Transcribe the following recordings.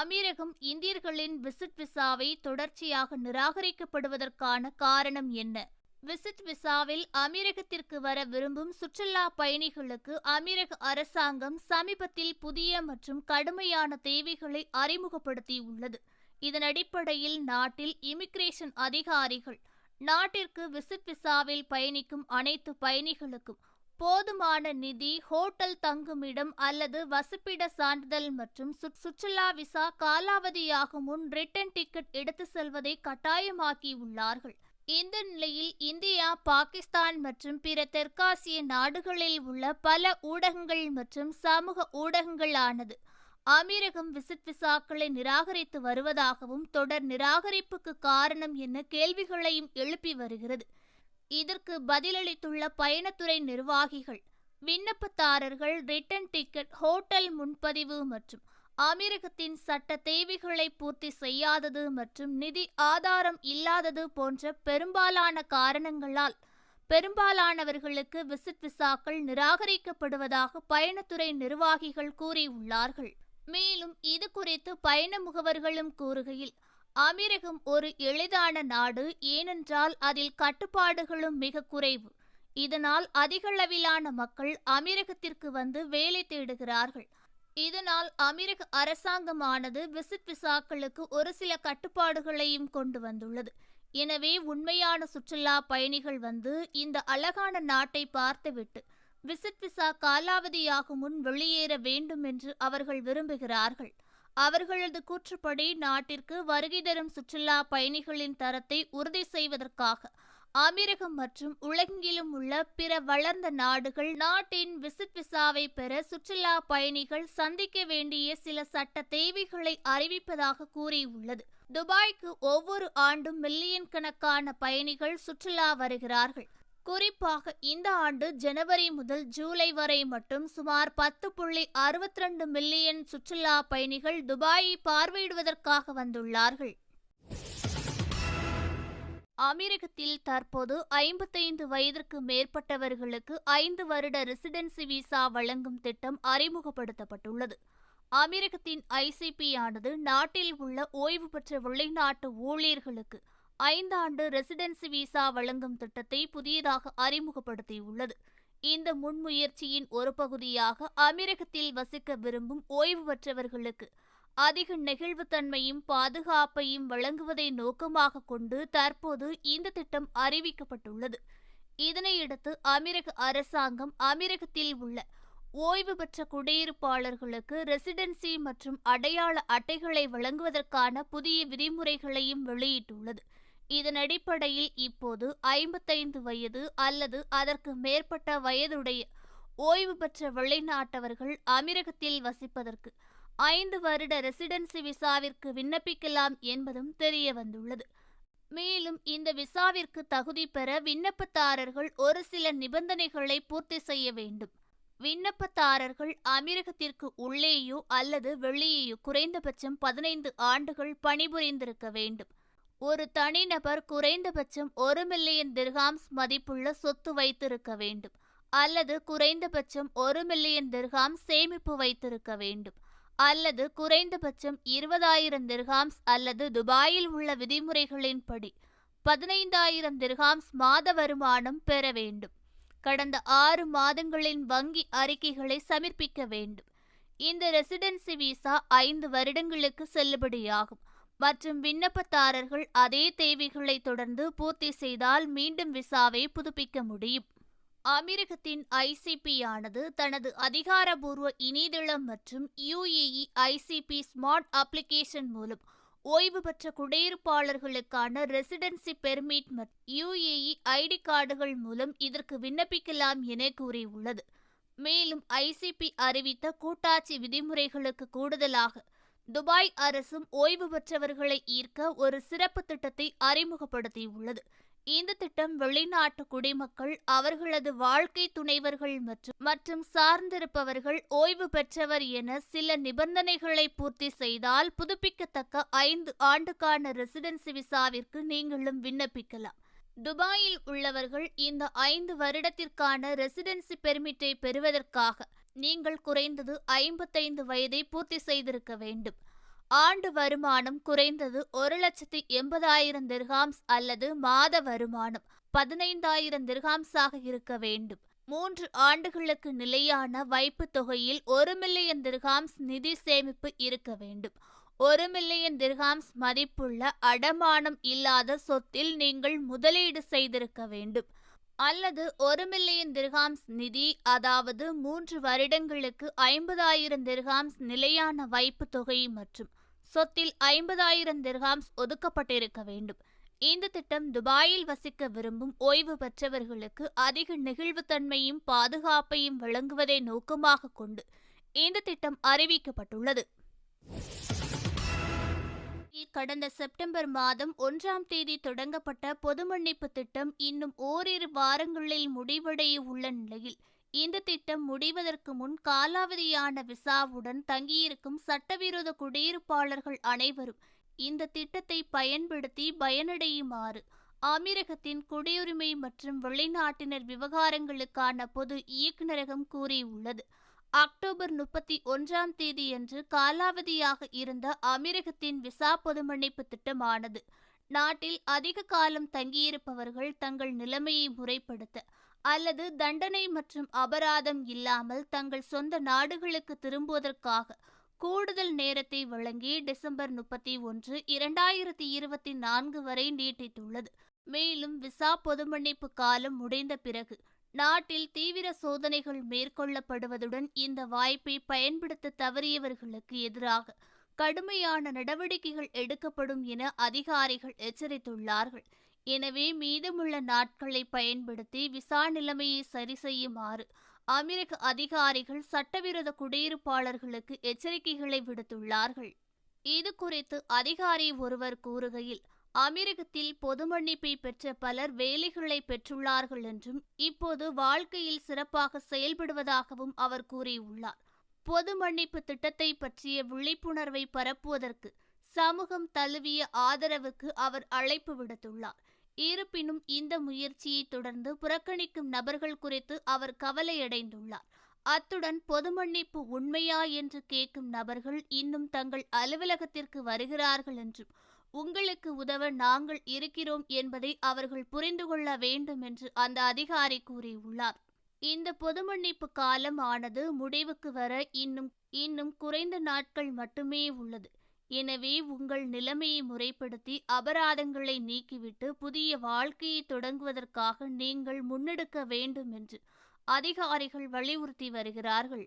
அமீரகம் இந்தியர்களின் விசிட் விசாவை தொடர்ச்சியாக நிராகரிக்கப்படுவதற்கான காரணம் என்ன? விசிட் விசாவில் அமீரகத்திற்கு வர விரும்பும் சுற்றுலா பயணிகளுக்கு அமீரக அரசாங்கம் சமீபத்தில் புதிய மற்றும் கடுமையான தேவைகளை அறிமுகப்படுத்தியுள்ளது இதன் அடிப்படையில் நாட்டில் இமிகிரேஷன் அதிகாரிகள் நாட்டிற்கு விசிட் விசாவில் பயணிக்கும் அனைத்து பயணிகளுக்கும் போதுமான நிதி ஹோட்டல் தங்குமிடம் அல்லது வசிப்பிட சான்றிதழ் மற்றும் சுற்றுலா விசா காலாவதியாகும் முன் ரிட்டன் டிக்கெட் எடுத்து செல்வதை கட்டாயமாக்கியுள்ளார்கள் இந்த நிலையில் இந்தியா பாகிஸ்தான் மற்றும் பிற தெற்காசிய நாடுகளில் உள்ள பல ஊடகங்கள் மற்றும் சமூக ஊடகங்களானது அமீரகம் விசிட் விசாக்களை நிராகரித்து வருவதாகவும் தொடர் நிராகரிப்புக்கு காரணம் என்ன கேள்விகளையும் எழுப்பி வருகிறது. இதற்கு பதிலளித்துள்ள பயணத்துறை நிர்வாகிகள் விண்ணப்பதாரர்கள் ரிட்டன் டிக்கெட் ஹோட்டல் முன்பதிவு மற்றும் அமீரகத்தின் சட்ட தேவைகளை பூர்த்தி செய்யாதது மற்றும் நிதி ஆதாரம் இல்லாதது போன்ற பெரும்பாலான காரணங்களால் பெரும்பாலானவர்களுக்கு விசிட் விசாக்கள் நிராகரிக்கப்படுவதாக பயணத்துறை நிர்வாகிகள் கூறியுள்ளார்கள். மேலும் இது குறித்து பயண முகவர்களும் கூறுகையில் அமீரகம் ஒரு எளிதான நாடு ஏனென்றால் அதில் கட்டுப்பாடுகளும் மிக குறைவு. இதனால் அதிகளவிலான மக்கள் அமீரகத்திற்கு வந்து வேலை தேடுகிறார்கள். இதனால் அமீரக அரசாங்கமானது விசிட் விசாக்களுக்கு ஒரு சில கட்டுப்பாடுகளையும் கொண்டு வந்துள்ளது. எனவே உண்மையான சுற்றுலா பயணிகள் வந்து இந்த அழகான நாட்டை பார்த்துவிட்டு விசிட் விசா காலாவதியாகும் முன் வெளியேற வேண்டும் என்று அவர்கள் விரும்புகிறார்கள். அவர்களது கூற்றுப்படி நாட்டிற்கு வருகை தரும் சுற்றுலா பயணிகளின் தரத்தை உறுதி செய்வதற்காக அமீரகம் மற்றும் உலகெங்கிலும் உள்ள பிற வளர்ந்த நாடுகள் நாட்டின் விசிட் விசாவை பெற சுற்றுலா பயணிகள் சந்திக்க வேண்டிய சில சட்ட தேவைகளை அறிவிப்பதாக கூறியுள்ளது. துபாய்க்கு ஒவ்வொரு ஆண்டும் மில்லியன் கணக்கான பயணிகள் சுற்றுலா வருகிறார்கள். குறிப்பாக இந்த ஆண்டு ஜனவரி முதல் ஜூலை வரை மட்டும் சுமார் பத்து புள்ளி அறுபத்தி ரெண்டு மில்லியன் சுற்றுலா பயணிகள் துபாயை பார்வையிடுவதற்காக வந்துள்ளார்கள். அமீரகத்தில் தற்போது ஐம்பத்தைந்து வயதிற்கு மேற்பட்டவர்களுக்கு ஐந்து வருட ரெசிடென்சி விசா வழங்கும் திட்டம் அறிமுகப்படுத்தப்பட்டுள்ளது. அமீரகத்தின் ஐசிபி ஆனது நாட்டில் உள்ள ஓய்வு பெற்ற வெளிநாட்டு ஊழியர்களுக்கு ஐந்தாண்டு ரெசிடென்சி விசா வழங்கும் திட்டத்தை புதியதாக அறிமுகப்படுத்தியுள்ளது. இந்த முன்முயற்சியின் ஒரு பகுதியாக அமீரகத்தில் வசிக்க விரும்பும் ஓய்வு பெற்றவர்களுக்கு அதிக நெகிழ்வுத்தன்மையும் பாதுகாப்பையும் வழங்குவதை நோக்கமாக கொண்டு தற்போது இந்த திட்டம் அறிவிக்கப்பட்டுள்ளது. இதனையடுத்து அமீரக அரசாங்கம் அமீரகத்தில் உள்ள ஓய்வு பெற்ற குடியிருப்பாளர்களுக்கு ரெசிடென்சி மற்றும் அடையாள அட்டைகளை வழங்குவதற்கான புதிய விதிமுறைகளையும் வெளியிட்டுள்ளது. இதன் அடிப்படையில் இப்போது ஐம்பத்தைந்து வயது அல்லது அதற்கு மேற்பட்ட வயதுடைய ஓய்வு பெற்ற வெளிநாட்டவர்கள் அமீரகத்தில் வசிப்பதற்கு ஐந்து வருட ரெசிடென்சி விசாவிற்கு விண்ணப்பிக்கலாம் என்பதும் தெரிய வந்துள்ளது மேலும் இந்த விசாவிற்கு தகுதி பெற விண்ணப்பதாரர்கள் ஒரு சில நிபந்தனைகளை பூர்த்தி செய்ய வேண்டும். விண்ணப்பதாரர்கள் அமீரகத்திற்கு உள்ளேயோ அல்லது வெளியேயோ குறைந்தபட்சம் பதினைந்து ஆண்டுகள் பணிபுரிந்திருக்க வேண்டும். ஒரு தனிநபர் குறைந்தபட்சம் ஒரு மில்லியன் திர்ஹாம்ஸ் மதிப்புள்ள சொத்து வைத்திருக்க வேண்டும். அல்லது குறைந்தபட்சம் ஒரு மில்லியன் திர்ஹாம் சேமிப்பு வைத்திருக்க வேண்டும். அல்லது குறைந்தபட்சம் இருபதாயிரம் திர்ஹாம்ஸ் அல்லது துபாயில் உள்ள விதிமுறைகளின்படி பதினைந்தாயிரம் திர்ஹாம்ஸ் மாத வருமானம் பெற வேண்டும். கடந்த ஆறு மாதங்களின் வங்கி அறிக்கைகளை சமர்ப்பிக்க வேண்டும். இந்த ரெசிடென்சி விசா ஐந்து வருடங்களுக்கு செல்லுபடியாகும். மற்றும் விண்ணப்பதாரர்கள் அதே தேவைகளை தொடர்ந்து பூர்த்தி செய்தால் மீண்டும் விசாவை புதுப்பிக்க முடியும். அமீரகத்தின் ஐசிபி ஆனது தனது அதிகாரபூர்வ இணையதளம் மற்றும் யுஏஇ ஐசிபி ஸ்மார்ட் அப்ளிகேஷன் மூலம் ஓய்வு பெற்ற குடியிருப்பாளர்களுக்கான ரெசிடென்சி பெர்மிட் மற்றும் யுஏஇ ஐடி கார்டுகள் மூலம் இதற்கு விண்ணப்பிக்கலாம் என கூறியுள்ளது. மேலும் ஐசிபி அறிவித்த கூட்டாட்சி விதிமுறைகளுக்கு கூடுதலாக துபாய் அரசும் ஓய்வு பெற்றவர்களை ஈர்க்க ஒரு சிறப்பு திட்டத்தை அறிமுகப்படுத்தியுள்ளது. இந்த திட்டம் வெளிநாட்டு குடிமக்கள் அவர்களது வாழ்க்கை துணைவர்கள் மற்றும் மற்றும் சார்ந்திருப்பவர்கள் ஓய்வு பெற்றவர் என சில நிபந்தனைகளை பூர்த்தி செய்தால் புதுப்பிக்கத்தக்க ஐந்து ஆண்டுக்கான ரெசிடென்சி விசாவிற்கு நீங்களும் விண்ணப்பிக்கலாம். துபாயில் உள்ளவர்கள் இந்த ஐந்து வருடத்திற்கான ரெசிடென்சி பெர்மிட்டை பெறுவதற்காக நீங்கள் குறைந்தது ஐம்பத்தைந்து வயதை பூர்த்தி செய்திருக்க வேண்டும். ஆண்டு வருமானம் குறைந்தது ஒரு லட்சத்தி எண்பதாயிரம் திர்ஹாம்ஸ் அல்லது மாத வருமானம் பதினைந்தாயிரம் திர்ஹாம்ஸாக இருக்க வேண்டும். மூன்று ஆண்டுகளுக்கு நிலையான வைப்புத் தொகையில் ஒரு மில்லியன் திர்ஹாம்ஸ் நிதி சேமிப்பு இருக்க வேண்டும். ஒரு மில்லியன் திர்ஹாம்ஸ் மதிப்புள்ள அடமானம் இல்லாத சொத்தில் நீங்கள் முதலீடு செய்திருக்க வேண்டும். அல்லது ஒரு மில்லியன் திர்ஹாம்ஸ் நிதி அதாவது மூன்று வருடங்களுக்கு ஐம்பதாயிரம் திர்ஹாம்ஸ் நிலையான வைப்புத் தொகை மற்றும் சொத்தில் ஐம்பதாயிரம் திர்ஹாம்ஸ் ஒதுக்கப்பட்டிருக்க வேண்டும். இந்த திட்டம் துபாயில் வசிக்க விரும்பும் ஓய்வு பெற்றவர்களுக்கு அதிக நெகிழ்வுத்தன்மையும் பாதுகாப்பையும் வழங்குவதை நோக்கமாக கொண்டு இந்த திட்டம் அறிவிக்கப்பட்டுள்ளது. கடந்த செப்டம்பர் மாதம் ஒன்றாம் தேதி தொடங்கப்பட்ட பொது மன்னிப்பு திட்டம் இன்னும் ஓரிரு வாரங்களில் முடிவடைய உள்ள நிலையில். இந்த திட்டம் முடிவதற்கு முன் காலாவதியான விசாவுடன் தங்கியிருக்கும் சட்டவிரோத குடியிருப்பாளர்கள் அனைவரும் இந்த திட்டத்தை பயன்படுத்தி பயனடையுமாறு அமீரகத்தின் குடியுரிமை மற்றும் வெளிநாட்டினர் விவகாரங்களுக்கான பொது இயக்குநரகம் கூறியுள்ளது. அக்டோபர் முப்பத்தி ஒன்றாம் தேதியன்று காலாவதியாக இருந்த அமீரகத்தின் விசா பொதுமன்னிப்பு திட்டமானது. நாட்டில் அதிக காலம் தங்கியிருப்பவர்கள் தங்கள் நிலைமையை முறைப்படுத்த அல்லது தண்டனை மற்றும் அபராதம் இல்லாமல் தங்கள் சொந்த நாடுகளுக்கு திரும்புவதற்காக கூடுதல் நேரத்தை வழங்கி டிசம்பர் முப்பத்தி ஒன்று இரண்டாயிரத்தி இருபத்தி நான்கு வரை நீட்டித்துள்ளது. மேலும் விசா பொதுமன்னிப்பு காலம் முடிந்த பிறகு நாட்டில் தீவிர சோதனைகள் மேற்கொள்ளப்படுவதுடன் இந்த வாய்ப்பை பயன்படுத்த தவறியவர்களுக்கு எதிராக கடுமையான நடவடிக்கைகள் எடுக்கப்படும் என அதிகாரிகள் எச்சரித்துள்ளார்கள். எனவே மீதமுள்ள நாட்களை பயன்படுத்தி விசா நிலைமையை சரி செய்யுமாறு அமெரிக்க அதிகாரிகள் சட்டவிரோத குடியிருப்பாளர்களுக்கு எச்சரிக்கைகளை விடுத்துள்ளார்கள். இது குறித்து அதிகாரி ஒருவர் கூறுகையில் அமீரகத்தில் பொது மன்னிப்பை பெற்ற பலர் வேலைகளை பெற்றுள்ளார்கள் என்றும் இப்போது வாழ்க்கையில் சிறப்பாக செயல்படுவதாகவும் அவர் கூறியுள்ளார். பொது மன்னிப்பு திட்டத்தை பற்றிய விழிப்புணர்வை பரப்புவதற்கு சமூகம் தழுவிய ஆதரவுக்கு அவர் அழைப்பு விடுத்துள்ளார். இருப்பினும் இந்த முயற்சியை தொடர்ந்து புறக்கணிக்கும் நபர்கள் குறித்து அவர் கவலையடைந்துள்ளார். அத்துடன் பொது மன்னிப்பு உண்மையா என்று கேட்கும் நபர்கள் இன்னும் தங்கள் அலுவலகத்திற்கு வருகிறார்கள் என்றும் உங்களுக்கு உதவ நாங்கள் இருக்கிறோம் என்பதை அவர்கள் புரிந்து கொள்ள வேண்டும் என்று அந்த அதிகாரி கூறியுள்ளார். இந்த பொது மன்னிப்பு காலம் ஆனது முடிவுக்கு வர இன்னும் இன்னும் குறைந்த நாட்கள் மட்டுமே உள்ளது. எனவே உங்கள் நிலைமையை முறைப்படுத்தி அபராதங்களை நீக்கிவிட்டு புதிய வாழ்க்கையை தொடங்குவதற்காக நீங்கள் முன்னெடுக்க வேண்டும் என்று அதிகாரிகள் வலியுறுத்தி வருகிறார்கள்.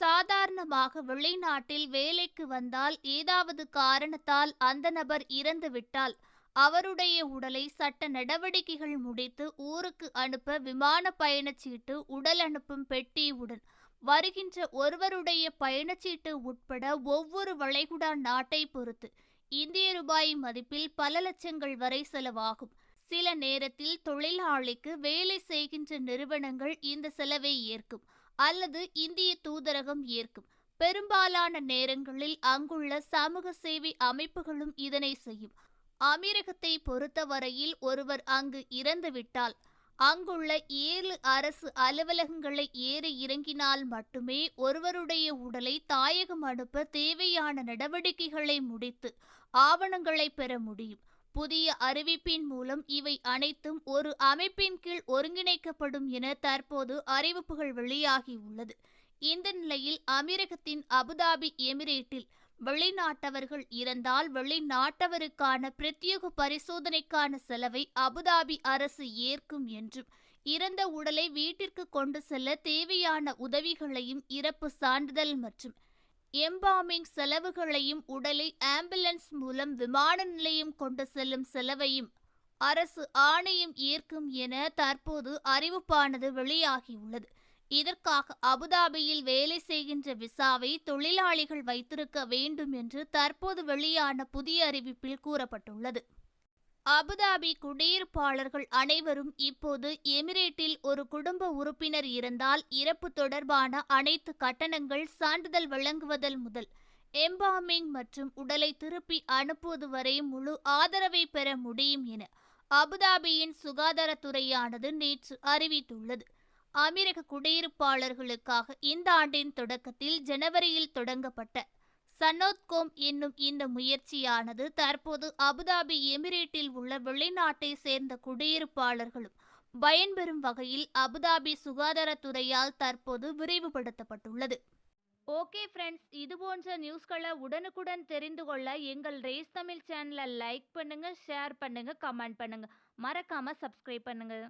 சாதாரணமாக வெளிநாட்டில் வேலைக்கு வந்தால் ஏதாவது காரணத்தால் அந்த நபர் இறந்துவிட்டால் அவருடைய உடலை சட்ட நடவடிக்கைகள் முடித்து ஊருக்கு அனுப்ப விமான பயணச்சீட்டு உடல் அனுப்பும் பெட்டியுடன் வருகின்ற ஒருவருடைய பயணச்சீட்டு உட்பட ஒவ்வொரு வளைகுடா நாட்டை பொறுத்து இந்திய ரூபாய் மதிப்பில் பல லட்சங்கள் வரை செலவாகும். சில நேரத்தில் தொழிலாளிக்கு வேலை செய்கின்ற நிறுவனங்கள் இந்த செலவை ஏற்கும். அல்லது இந்திய தூதரகம் ஏற்கும். பெரும்பாலான நேரங்களில் அங்குள்ள சமூக சேவை அமைப்புகளும் இதனை செய்யும். அமீரகத்தை பொறுத்தவரையில் ஒருவர் அங்கு இறந்துவிட்டால் அங்குள்ள ஏழு அரசு அலுவலகங்களை ஏறி இறங்கினால் மட்டுமே ஒருவருடைய உடலை தாயகம் அனுப்ப தேவையான நடவடிக்கைகளை முடித்து ஆவணங்களை பெற முடியும். புதிய அறிவிப்பின் மூலம் இவை அனைத்தும் ஒரு அமைப்பின் கீழ் ஒருங்கிணைக்கப்படும் என தற்போது அறிவிப்புகள் வெளியாகியுள்ளது. இந்த நிலையில் அமீரகத்தின் அபுதாபி எமிரேட்டில் வெளிநாட்டவர்கள் இறந்தால் வெளிநாட்டவருக்கான பிரத்யேக பரிசோதனைக்கான செலவை அபுதாபி அரசு ஏற்கும் என்றும் இறந்த உடலை வீட்டிற்கு கொண்டு செல்ல தேவையான உதவிகளையும் இறப்பு சான்றிதழ் மற்றும் எம்பாமிங் செலவுகளையும் உடலை ஆம்புலன்ஸ் மூலம் விமான நிலையம் கொண்டு செல்லும் செலவையும் அரசு ஆணையம் ஏற்கும் என தற்போது அறிவிப்பானது வெளியாகியுள்ளது. இதற்காக அபுதாபியில் வேலை செய்கின்ற விசாவை தொழிலாளிகள் வைத்திருக்க வேண்டும் என்று தற்போது வெளியான புதிய அறிவிப்பில் கூறப்பட்டுள்ளது. அபுதாபி குடியிருப்பாளர்கள் அனைவரும் இப்போது எமிரேட்டில் ஒரு குடும்ப உறுப்பினர் இருந்தால் இறப்பு தொடர்பான அனைத்து கட்டணங்கள் சான்றிதழ் வழங்குவதல் முதல் எம்பாமிங் மற்றும் உடலை திருப்பி அனுப்புவது வரை முழு ஆதரவை பெற முடியும் என அபுதாபியின் சுகாதாரத்துறையானது நேற்று அறிவித்துள்ளது. அமீரக குடியிருப்பாளர்களுக்காக இந்த ஆண்டின் தொடக்கத்தில் ஜனவரியில் தொடங்கப்பட்ட சன்னோத்கோம் என்னும் இந்த முயற்சியானது தற்போது அபுதாபி எமிரேட்டில் உள்ள வெளிநாட்டை சேர்ந்த குடியிருப்பாளர்களும் பயன்பெறும் வகையில் அபுதாபி சுகாதாரத்துறையால் தற்போது விரைவுபடுத்தப்பட்டுள்ளது. ஓகே ஃப்ரெண்ட்ஸ் இது போன்ற நியூஸ்களை உடனுக்குடன் தெரிந்து கொள்ள எங்கள் ரேஸ் தமிழ் சேனலை லைக் பண்ணுங்க ஷேர் பண்ணுங்க கமெண்ட் பண்ணுங்க. மறக்காமல் சப்ஸ்கிரைப் பண்ணுங்கள்